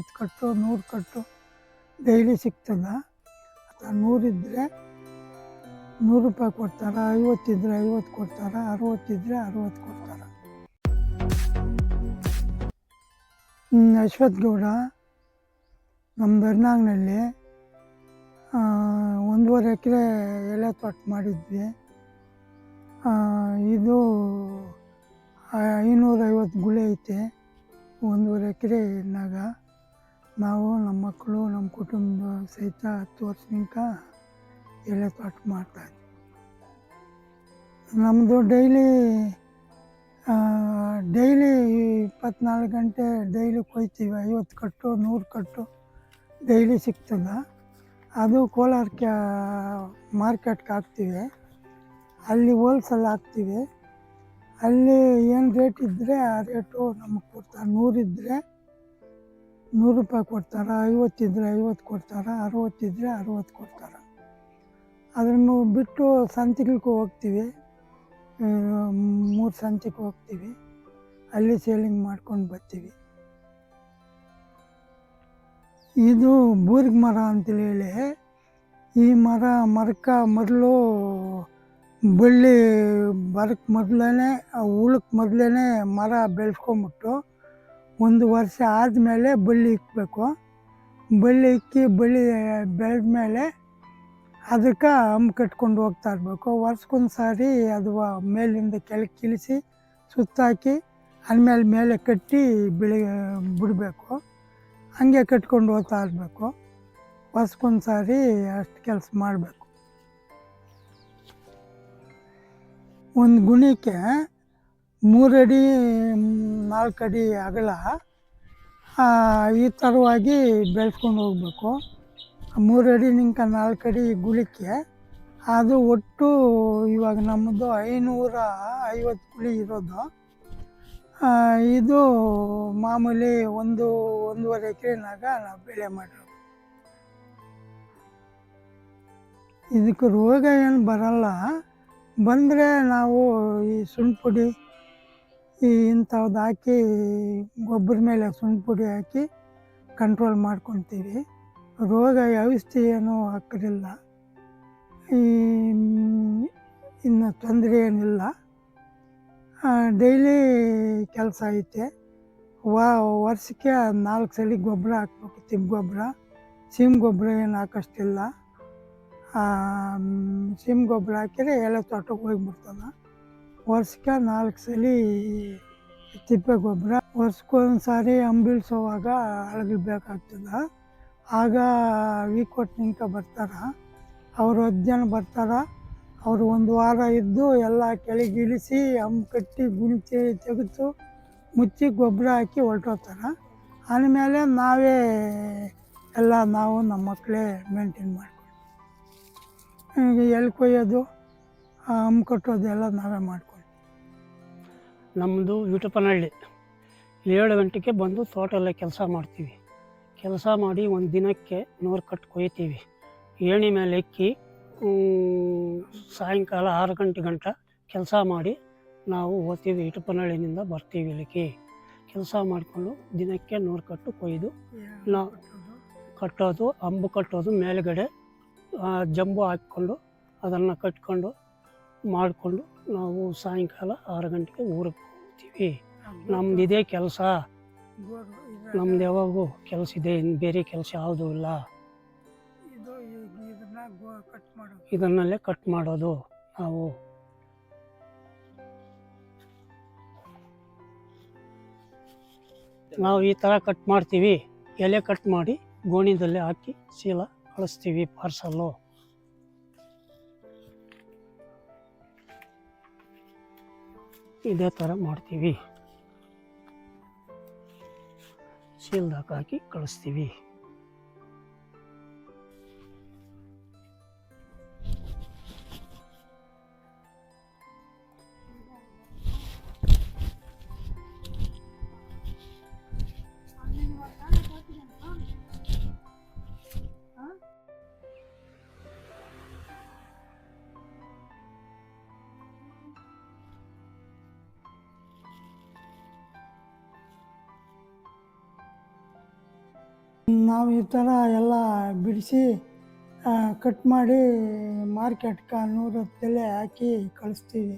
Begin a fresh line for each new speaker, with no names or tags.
ಐವತ್ತು ಕಟ್ಟು, ನೂರು ಕಟ್ಟು ಡೈಲಿ ಸಿಗ್ತದ. ಅಥವಾ ನೂರಿದ್ದರೆ ನೂರು ರೂಪಾಯಿ ಕೊಡ್ತಾರೆ ಐವತ್ತಿದ್ರೆ ಐವತ್ತು ಕೊಡ್ತಾರೆ ಅರವತ್ತಿದ್ರೆ ಅರವತ್ತು ಕೊಡ್ತಾರೆ. ಅಶ್ವಥ್ ಗೌಡ ನಮ್ಮ ಬೆರ್ನಾಗ್ನಲ್ಲಿ ಒಂದೂವರೆ ಎಕರೆ ಎಲೆ ತೋಟ ಮಾಡಿದ್ವಿ. ಇದು ಐನೂರೈವತ್ತು ಗುಳೆ ಐತೆ, ಒಂದೂವರೆ ಎಕರೆನಾಗ ನಾವು ನಮ್ಮ ಮಕ್ಕಳು, ನಮ್ಮ ಕುಟುಂಬ ಸಹಿತ ಹತ್ತು ವರ್ಷದಿಂದ ಎಲೆ ತೋಟ ಮಾಡ್ತಾಯಿದ್ವಿ ನಮ್ಮದು ಡೈಲಿ ಡೈಲಿ ಇಪ್ಪತ್ನಾಲ್ಕು ಗಂಟೆ ಡೈಲಿ ಕೊಯ್ತೀವಿ. ಐವತ್ತು ಕಟ್ಟು, ನೂರು ಕಟ್ಟು ಡೈಲಿ ಸಿಗ್ತದ. ಅದು ಕೋಲಾರಕ್ಕೆ ಮಾರ್ಕೆಟ್ಗೆ ಹಾಕ್ತೀವಿ. ಅಲ್ಲಿ ಹೋಲ್ಸೇಲ್ ಹಾಕ್ತೀವಿ. ಅಲ್ಲಿ ಏನು ರೇಟ್ ಇದ್ದರೆ ಆ ರೇಟು ನಮಗೆ ಕೊಡ್ತಾರೆ. ನೂರಿದ್ದರೆ ನೂರು ರೂಪಾಯಿ ಕೊಡ್ತಾರೆ, ಐವತ್ತಿದ್ರೆ ಐವತ್ತು ಕೊಡ್ತಾರೆ, ಅರವತ್ತಿದ್ರೆ ಅರವತ್ತು ಕೊಡ್ತಾರೆ. ಅದನ್ನು ಬಿಟ್ಟು ಸಂತೆಗಳಿಗೂ ಹೋಗ್ತೀವಿ. ಮೂರು ಸಂತೆಗೆ ಹೋಗ್ತೀವಿ. ಅಲ್ಲಿ ಸೇಲಿಂಗ್ ಮಾಡ್ಕೊಂಡು ಬರ್ತೀವಿ. ಇದು ಬೂರ್ಗ್ ಮರ ಅಂತೇಳಿ ಹೇಳಿ, ಈ ಮರ ಮರಕ್ಕೆ ಮೊದಲು ಬಳ್ಳಿ ಬರಕ್ಕೆ ಮೊದಲೇ ಉಳಕ್ಕೆ ಮೊದಲೇ ಮರ ಬೆಳೆಸ್ಕೊಂಬಿಟ್ಟು ಒಂದು ವರ್ಷ ಆದಮೇಲೆ ಬಳ್ಳಿ ಇಕ್ಕಬೇಕು ಬಳ್ಳಿ ಇಕ್ಕಿ ಬಳ್ಳಿ ಬೆಳೆದ ಮೇಲೆ ಅದಕ್ಕೆ ಹಂಪ್ ಕಟ್ಕೊಂಡು ಹೋಗ್ತಾ ಇರಬೇಕು. ವರ್ಷಕ್ಕೊಂದು ಸಾರಿ ಅದು ಮೇಲಿಂದ ಕೆಳಗೆ ಕಿಳಿಸಿ ಸುತ್ತಾಕಿ ಅದ್ಮೇಲೆ ಮೇಲೆ ಕಟ್ಟಿ ಬಿಳಿ ಬಿಡಬೇಕು. ಹಂಗೆ ಕಟ್ಕೊಂಡು ಹೋಗ್ತಾ ಇರಬೇಕು. ವರ್ಷಕ್ಕೊಂದು ಸಾರಿ ಅಷ್ಟು ಕೆಲಸ ಮಾಡಬೇಕು. ಒಂದು ಗುಣಿಕೆ ಮೂರಡಿ ನಾಲ್ಕು ಅಡಿ ಅಗಲ ಈ ಥರವಾಗಿ ಬೆಳೆಸ್ಕೊಂಡು ಹೋಗಬೇಕು. ಮೂರಡಿ ನಿಂಕ ನಾಲ್ಕು ಅಡಿ ಗುಳಿಕೆ. ಅದು ಒಟ್ಟು ಇವಾಗ ನಮ್ಮದು ಐನೂರ ಐವತ್ತು ಕುಳಿ ಇರೋದು. ಇದು ಮಾಮೂಲಿ ಒಂದು, ಒಂದೂವರೆ ಎಕರೆನಾಗ ನಾವು ಬೆಳೆ ಮಾಡಿರೋದು. ಇದಕ್ಕೆ ರೋಗ ಏನು ಬರಲ್ಲ. ಬಂದರೆ ನಾವು ಈ ಸುಣ್ಣ ಪುಡಿ ಈ ಇಂಥವ್ದು ಹಾಕಿ ಗೊಬ್ಬರ ಮೇಲೆ ಸುಣ್ಣ ಪುಡಿ ಹಾಕಿ ಕಂಟ್ರೋಲ್ ಮಾಡ್ಕೊತೀವಿ. ರೋಗ ಔಷಧಿ ಏನೂ ಹಾಕಿರಲಿಲ್ಲ ಈ ಇನ್ನು ತೊಂದರೆ ಏನಿಲ್ಲ. ಡೈಲಿ ಕೆಲಸ ಐತೆ. ವಾ, ವರ್ಷಕ್ಕೆ ನಾಲ್ಕು ಸಲ ಗೊಬ್ಬರ ಹಾಕ್ಬೇಕು. ತಿಮ್ ಗೊಬ್ಬರ, ಸಿಮ್ ಗೊಬ್ಬರ ಏನು ಹಾಕೋಷ್ಟಿಲ್ಲ. ಸಿಮ್ ಗೊಬ್ಬರ ಹಾಕಿದ್ರೆ ಎಲೆ ತೋಟಕ್ಕೆ ಹೋಗ್ಬಿಡ್ತದ ವರ್ಷಕ್ಕೆ ನಾಲ್ಕು ಸಲ ತಿಪ್ಪೆ ಗೊಬ್ಬರ. ವರ್ಷಕ್ಕೊಂದ್ಸಾರಿ ಸಾರಿ ಅಂಬಿಳ್ಸೋವಾಗ ಅಳಗಲ್ಬೇಕಾಗ್ತದ ಆಗ ವೀಕೋಟ್ ನಿಂಕ ಬರ್ತಾರ. ಅವರು ಹತ್ತು ಜನ ಬರ್ತಾರ. ಅವರು ಒಂದು ವಾರ ಇದ್ದು ಎಲ್ಲ ಕೆಳಗಿಳಿಸಿ ಹಂಪ್ ಕಟ್ಟಿ ಗುಣಿಸಿ ತೆಗೆದು ಮುಚ್ಚಿ ಗೊಬ್ಬರ ಹಾಕಿ ಹೊರಟೋಗ್ತಾರ. ಆಮೇಲೆ ನಾವೇ ಎಲ್ಲ ನಾವು ನಮ್ಮ ಮಕ್ಕಳೇ ಮೇಂಟೈನ್ ಮಾಡ್ಕೊಂಡು ಈಗ ಎಲ್ಲಿ ಕೊಯ್ಯೋದು ಹಂಪ್ ಕಟ್ಟೋದು ಎಲ್ಲ ನಾವೇ ಮಾಡ್ಕೊಂಡು
ನಮ್ಮದು ಯೂಟಪನಹಳ್ಳಿ ಏಳು ಗಂಟೆಗೆ ಬಂದು ತೋಟಲ್ಲೇ ಕೆಲಸ ಮಾಡ್ತೀವಿ. ಕೆಲಸ ಮಾಡಿ ಒಂದು ದಿನಕ್ಕೆ ನೂರು ಕಟ್ಟು ಕೊಯ್ತೀವಿ. ಏಣಿ ಮೇಲೆ ಎಕ್ಕಿ ಸಾಯಂಕಾಲ ಆರು ಗಂಟೆ ಗಂಟ ಕೆಲಸ ಮಾಡಿ ನಾವು ಹೋಗ್ತೀವಿ ಇಟುಪನಹಳ್ಳಿನಿಂದ ಬರ್ತೀವಿ ಇಲ್ಲಿಗೆ. ಕೆಲಸ ಮಾಡಿಕೊಂಡು ದಿನಕ್ಕೆ ನೂರು ಕಟ್ಟು ಕೊಯ್ದು ನಾವು ಕಟ್ಟೋದು? ಅಂಬು ಕಟ್ಟೋದು ಮೇಲುಗಡೆ ಜಂಬು ಹಾಕ್ಕೊಂಡು ಅದನ್ನು ಕಟ್ಕೊಂಡು ಮಾಡಿಕೊಂಡು ನಾವು ಸಾಯಂಕಾಲ ಆರು ಗಂಟೆಗೆ ಊರಿಗೆ ಹೋಗ್ತೀವಿ. ನಮ್ದು ಇದೇ ಕೆಲಸ. ನಮ್ದು ಯಾವಾಗೂ ಕೆಲಸ ಇದೆ ಇನ್ನು ಬೇರೆ ಕೆಲಸ ಯಾವುದೂ ಇಲ್ಲ. ಇದನ್ನಲ್ಲೇ ಕಟ್ ಮಾಡೋದು ನಾವು. ನಾವು ಈ ಥರ ಕಟ್ ಮಾಡ್ತೀವಿ. ಎಲೆ ಕಟ್ ಮಾಡಿ ಗೋಣಿದಲ್ಲೇ ಹಾಕಿ ಚೀಲ ಕಳಿಸ್ತೀವಿ ಪಾರ್ಸಲ್ಲು. ಇದೇ ಥರ ಮಾಡ್ತೀವಿ. ಚೀಲದಾಗ ಹಾಕಿ ಕಳಿಸ್ತೀವಿ.
ನಾವು ಈ ಥರ ಎಲ್ಲ ಬಿಡಿಸಿ ಕಟ್ ಮಾಡಿ ಮಾರ್ಕೆಟ್ಗೆ ನೂರು ಬೆಲೆ ಹಾಕಿ ಕಳಿಸ್ತೀವಿ.